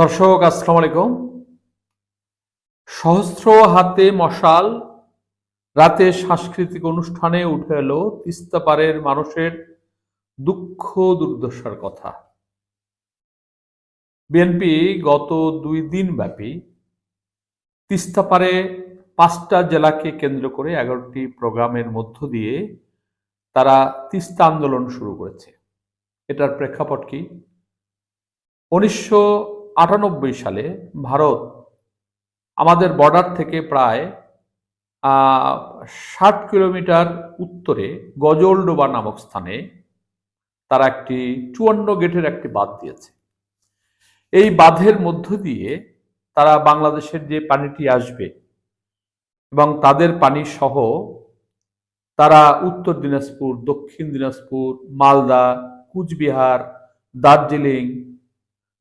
দর্শক, আসসালামু আলাইকুম। সহস্র হাতে মশাল, রাতে সাংস্কৃতিক অনুষ্ঠানে উঠে এলো তিস্তাপাড়ের মানুষের দুঃখ দুর্দশার কথা। বিএনপি গত দুই দিন ব্যাপী তিস্তাপাড়ে পাঁচটা জেলাকে কেন্দ্র করে এগারোটি প্রোগ্রামের মধ্য দিয়ে তারা তিস্তা আন্দোলন শুরু করেছে। এটার প্রেক্ষাপট কি? উনিশশো আটানব্বই সালে ভারত আমাদের বর্ডার থেকে প্রায় ষাট কিলোমিটার উত্তরে গজলডোবা নামক স্থানে তারা একটি চুয়ান্ন গেটের একটি বাঁধ দিয়েছে। এই বাঁধের মধ্য দিয়ে তারা বাংলাদেশের যে পানিটি আসবে এবং তাদের পানি সহ তারা উত্তর দিনাজপুর, দক্ষিণ দিনাজপুর, মালদা, কুচবিহার, দার্জিলিং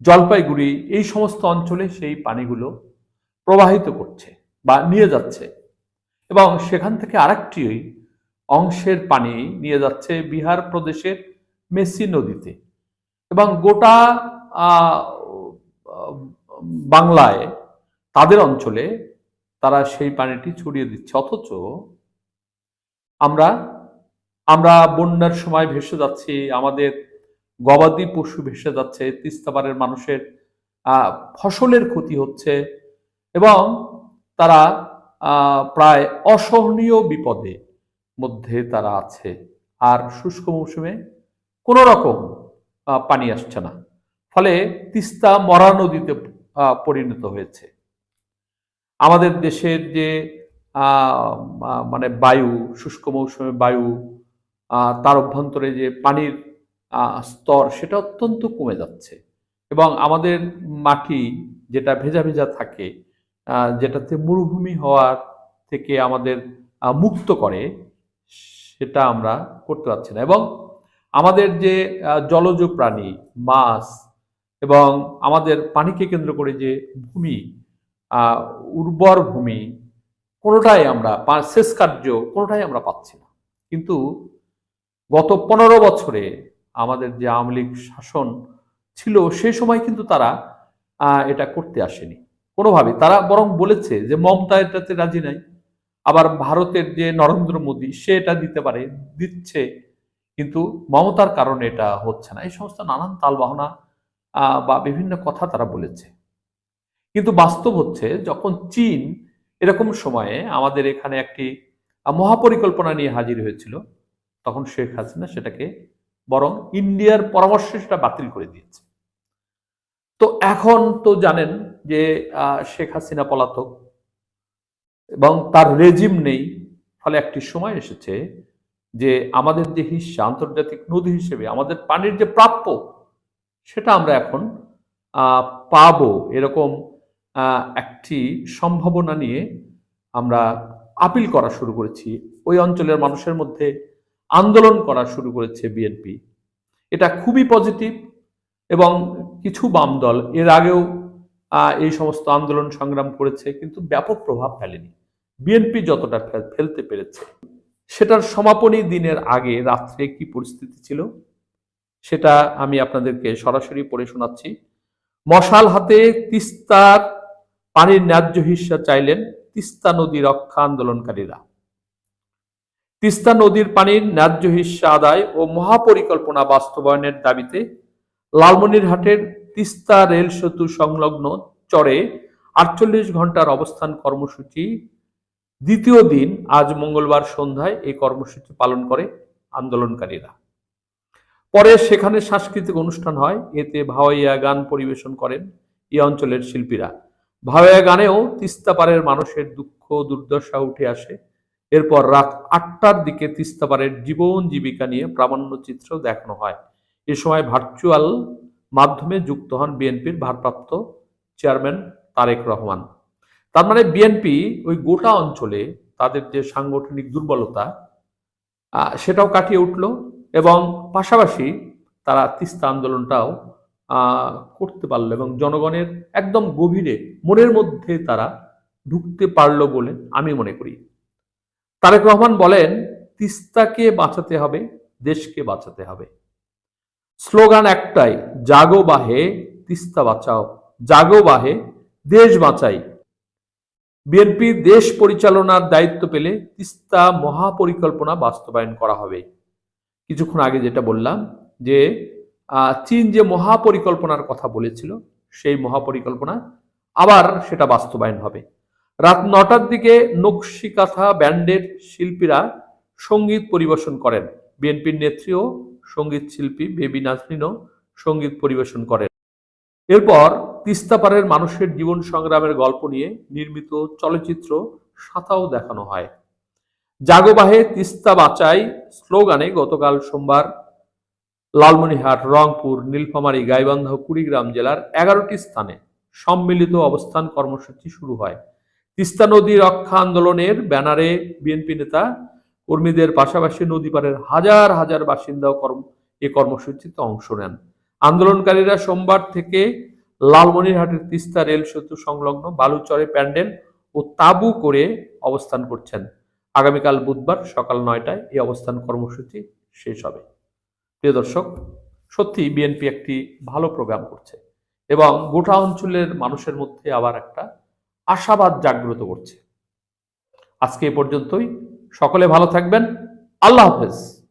জলপাইগুড়ি, এই সমস্ত অঞ্চলে সেই পানিগুলো প্রবাহিত করছে বা নিয়ে যাচ্ছে। এবং সেখান থেকে আরেকটি অংশের পানি নিয়ে যাচ্ছে বিহার প্রদেশের মেসি নদীতে। এবং গোটা বাংলায়, তাদের অঞ্চলে তারা সেই পানিটি ছড়িয়ে দিচ্ছে। অথচ আমরা আমরা বন্যার সময় ভেসে যাচ্ছি, আমাদের গবাদি পশু ভেসে যাচ্ছে তিস্তাপাড়ের মানুষের ফসলের ক্ষতি হচ্ছে এবং তারা প্রায় অসহনীয় বিপদে মধ্যে তারা আছে। আর শুষ্ক মৌসুমে কোনো রকম পানি আসছে না। ফলে তিস্তা মরা নদীতে পরিণত হয়েছে। আমাদের দেশের যে মানে বায়ু, শুষ্ক মৌসুমে বায়ু তার অভ্যন্তরে যে পানির স্তর সেটা অত্যন্ত কমে যাচ্ছে। এবং আমাদের মাটি যেটা ভেজা ভেজা থাকে যেটাতে মরুভূমি হওয়ার থেকে আমাদের মুক্ত করে, সেটা আমরা করতে পারছি না। এবং আমাদের যে জলজ প্রাণী, মাছ এবং আমাদের পানিকে কেন্দ্র করে যে ভূমি উর্বর ভূমি, কোনোটাই আমরা সেচ কার্য কোনোটাই আমরা পাচ্ছি না। কিন্তু গত পনেরো বছরে আমাদের যে আওয়ামী লীগ শাসন ছিল সেই সময় কিন্তু তারা এটা করতে আসেনি। কোনোভাবে। তারা বরং বলেছে যে, মমতা এটাতে রাজি নাই। আবার ভারতের যে নরেন্দ্র মোদী, সে এটা দিতে পারে, দিচ্ছে। কিন্তু মমতার কারণে এটা হচ্ছে না। এই সমস্ত নানান তালবাহনা বা বিভিন্ন কথা তারা বলেছে। কিন্তু বাস্তব হচ্ছে, যখন চীন এরকম সময়ে আমাদের এখানে একটি মহাপরিকল্পনা নিয়ে হাজির হয়েছিল, তখন শেখ হাসিনা সেটাকে বরং ইন্ডিয়ার পরামর্শে সেটা বাতিল করে দিয়েছে। তো এখন তো জানেন যে শেখ হাসিনা পলাতক এবং তার রেজিম নেই। ফলে একটি সময় এসেছে যে, আমাদের যে হিস্সা আন্তর্জাতিক নদী হিসেবে আমাদের পানির যে প্রাপ্য, সেটা আমরা এখন পাবো এরকম একটি সম্ভাবনা নিয়ে আমরা আপিল করা শুরু করেছি। ওই অঞ্চলের মানুষের মধ্যে আন্দোলন করা শুরু করেছে বিএনপি। এটা খুবই পজিটিভ এবং কিছু বাম দল এর আগেও এই সমস্ত আন্দোলন সংগ্রাম করেছে, কিন্তু ব্যাপক প্রভাব ফেলেনি। বিএনপি যতটা ফেলতে পেরেছে। সেটার সমাপনী দিনের আগে রাত্রে কি পরিস্থিতি ছিল, সেটা আমি আপনাদেরকে সরাসরি পড়ে শোনাচ্ছি। মশাল হাতে তিস্তার পানির ন্যায্য হিস্সা চাইলেন তিস্তা নদী রক্ষা আন্দোলনকারীরা। তিস্তা নদীর পানির ন্যায্য হিস্সা আদায় ও মহাপরিকল্পনা বাস্তবায়নের দাবিতে লালমনিরহাটের তিস্তা রেল সেতু সংলগ্ন চরে আটচল্লিশ ঘণ্টার অবস্থান কর্মসূচি দ্বিতীয় দিন আজ মঙ্গলবার সন্ধ্যায় এই কর্মসূচি পালন করে আন্দোলনকারীরা। পরে সেখানে সাংস্কৃতিক অনুষ্ঠান হয়, এতে ভাওয়াইয়া গান পরিবেশন করেন এই অঞ্চলের শিল্পীরা। ভাওয়াইয়া গানেও তিস্তা তিস্তাপাড়ের মানুষের দুঃখ দুর্দশা উঠে আসে এরপর রাত আটটার দিকে তিস্তাপাড়ের জীবন জীবিকা নিয়ে প্রামাণ্য চিত্র দেখানো হয়। এ সময় ভার্চুয়াল মাধ্যমে যুক্ত হন বিএনপির ভারপ্রাপ্ত চেয়ারম্যান তারেক রহমান। তার মানে বিএনপি ওই গোটা অঞ্চলে তাদের যে সাংগঠনিক দুর্বলতা সেটাও কাটিয়ে উঠল এবং পাশাপাশি তারা তিস্তা আন্দোলনটাও করতে পারল এবং জনগণের একদম গভীরে মনের মধ্যে তারা ঢুকতে পারল বলে আমি মনে করি। তারেক রহমান বলেন, তিস্তাকে বাঁচাতে হবে, দেশকে বাঁচাতে হবে। স্লোগান একটাই, জাগো বাহে, তিস্তা বাঁচাও। জাগো বাহে, দেশ বাঁচাই। বিএনপি দেশ পরিচালনার দায়িত্ব পেলে তিস্তা মহাপরিকল্পনা বাস্তবায়ন করা হবে। কিছুক্ষণ আগে যেটা বললাম, যে চীন যে মহাপরিকল্পনার কথা বলেছিল, সেই মহাপরিকল্পনা আবার সেটা বাস্তবায়ন হবে। রাত নটার দিকে নকশিকাথা ব্যান্ডের শিল্পীরা সংগীত পরিবেশন করেন। বিএনপির নেত্রী ও সংগীত শিল্পী বেবি নাজরিনও সংগীত পরিবেশন করেন। এরপর তিস্তাপাড়ের মানুষের জীবন সংগ্রামের গল্প নিয়ে নির্মিত চলচ্চিত্র সাঁতাও দেখানো হয়। জাগোবাহে তিস্তা বাঁচাই স্লোগানে গতকাল সোমবার লালমনিরহাট, রংপুর, নীলফামারী, গাইবান্ধা কুড়িগ্রাম জেলার এগারোটি স্থানে সম্মিলিত অবস্থান কর্মসূচি শুরু হয়। তিস্তা নদী রক্ষা আন্দোলনের ব্যানারে বিএনপি নেতা কর্মীদের পাশাপাশি নদী পাড়ের হাজার হাজার বাসিন্দাও কর্ম, এ কর্মসূচিতে অংশ নেন। আন্দোলনকারীরা সোমবার থেকে লালমনিরহাটের তিস্তা রেল সেতু সংলগ্ন বালুচরে প্যান্ডেল ও তাঁবু করে অবস্থান করছেন। আগামীকাল বুধবার সকাল নয়টায় এই অবস্থান কর্মসূচি শেষ হবে। প্রিয় দর্শক, সত্যি বিএনপি একটি ভালো প্রোগ্রাম করছে এবং গোটা অঞ্চলের মানুষের মধ্যে আবার একটা আশাবাদ জাগ্রত করছে। আজকে এ পর্যন্তই। সকলে ভালো থাকবেন। আল্লাহ হাফেজ।